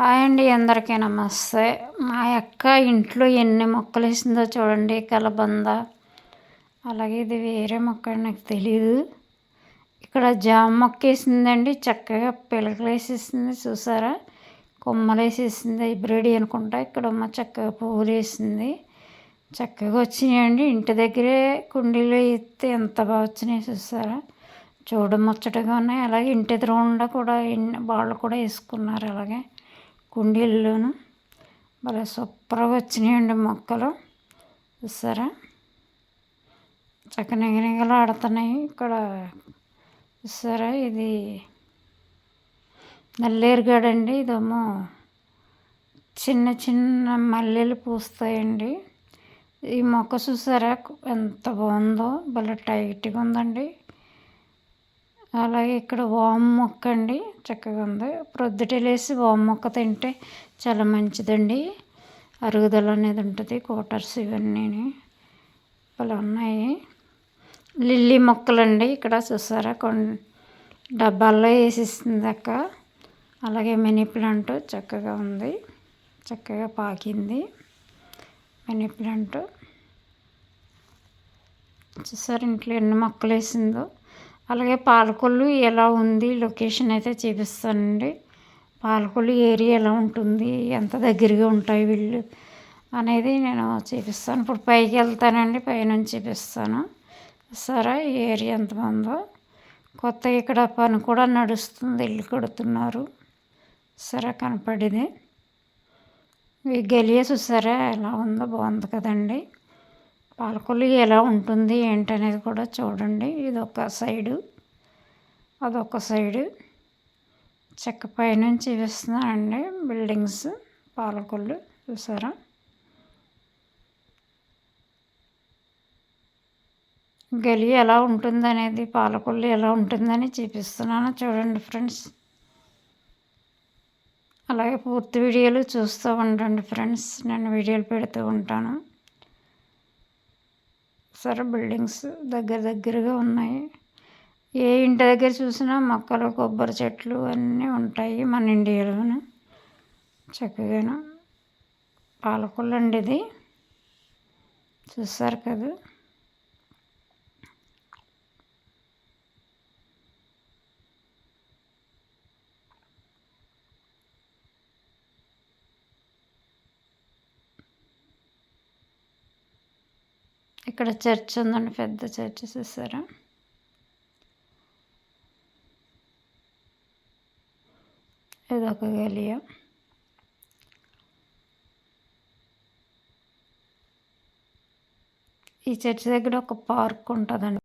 Hi అండి అందరికీ నమస్తే. మా అక్క ఇంట్లో ఎన్ని మొక్కలు వేసిందో చూడండి కలబంద. అలాగే ఇది వేరే మొక్క నాకు తెలియదు ఇక్కడ జామ మొక్క వేసిందండి చక్కగా పిలకలు వేసేసింది చూసారా? కొమ్మలు వేసేసింది హైబ్రిడ్ అనుకుంటా. ఇక్కడ మా చక్కగా పువ్వులు వేసింది. చక్కగా వచ్చినాయండి. ఇంటి దగ్గరే కుండీలో ఎత్తే ఎంత బాగా వచ్చినాయి చూసారా? చూడముచ్చటగా ఉన్నాయి. అలాగే ఇంటి ఎదురుగుండా కూడా వాళ్ళు కూడా వేసుకున్నారు అలాగే. కుండీల్లోనూ భలే సూపర్గా వచ్చినాయండి మొక్కలు. చూసారా? చక్క నిగనిగలు ఆడుతున్నాయి ఇక్కడ. చూసారా? ఇది నల్లేరుగాడండి ఇదేమో చిన్న చిన్న మల్లెలు పూస్తాయండి. ఈ మొక్క చూసారా? ఎంత బాగుందో. భలే టైట్గా ఉందండి. అలాగే ఇక్కడ వామ్ మొక్క అండి చక్కగా ఉంది. ప్రొద్దుటలేసి వామ్ మొక్క తింటే చాలా మంచిదండి. అరుగుదల అనేది ఉంటుంది కోటర్స్ ఇవన్నీ అలా ఉన్నాయి. లిల్లీ మొక్కలండి ఇక్కడ చూసారా? కొన్ని డబ్బాల్లో వేసేసింది అక్క. అలాగే మినీ ప్లాంట్ చక్కగా ఉంది చక్కగా పాకింది. Mini plant. చూసారు ఇంట్లో ఎన్ని మొక్కలు వేసిందో అలాగే పాలకొల్లు ఎలా ఉంది? లొకేషన్ అయితే చూపిస్తానండి. పాలకొల్లు ఏరియా ఎలా ఉంటుంది? ఎంత దగ్గరగా ఉంటాయి వీళ్ళు అనేది నేను చూపిస్తాను. ఇప్పుడు పైకి వెళ్తానండి. పైనుంచి చూపిస్తాను. సరే ఈ ఏరియా ఎంత బాగుందో కొత్తగా ఇక్కడ పని కూడా నడుస్తుంది. ఇల్లు కడుతున్నారు. సరే కనపడింది. ఈ గలియ చూసారా? ఎలా ఉందో? బాగుంది కదండి. పాలకొల్లు ఎలా ఉంటుంది ఏంటనేది కూడా చూడండి. ఇది ఒక సైడు అదొక సైడు. చెక్క పైనుంచి వేస్తున్నానండి బిల్డింగ్స్ పాలకొల్లు చూసారా? గలి ఎలా ఉంటుందనేది పాలకొల్లు ఎలా ఉంటుందని చూపిస్తున్నాను చూడండి ఫ్రెండ్స్. అలాగే పూర్తి వీడియోలు చూస్తూ ఉండండి ఫ్రెండ్స్. నేను వీడియోలు పెడుతూ ఉంటాను. సరే బిల్డింగ్స్ దగ్గర దగ్గరగా ఉన్నాయి. ఏ ఇంటి దగ్గర చూసినా మొక్కలు కొబ్బరి చెట్లు అన్నీ ఉంటాయి మన ఇండియాలోను. చక్కగాను పాలకొల్లు అండి ఇది. చూసారు కదా. ఇక్కడ చర్చ్ ఉందండి పెద్ద చర్చ్ చూసారా? ఇదొక గలియ. ఈ చర్చ్ దగ్గర ఒక పార్క్ ఉంటుందండి.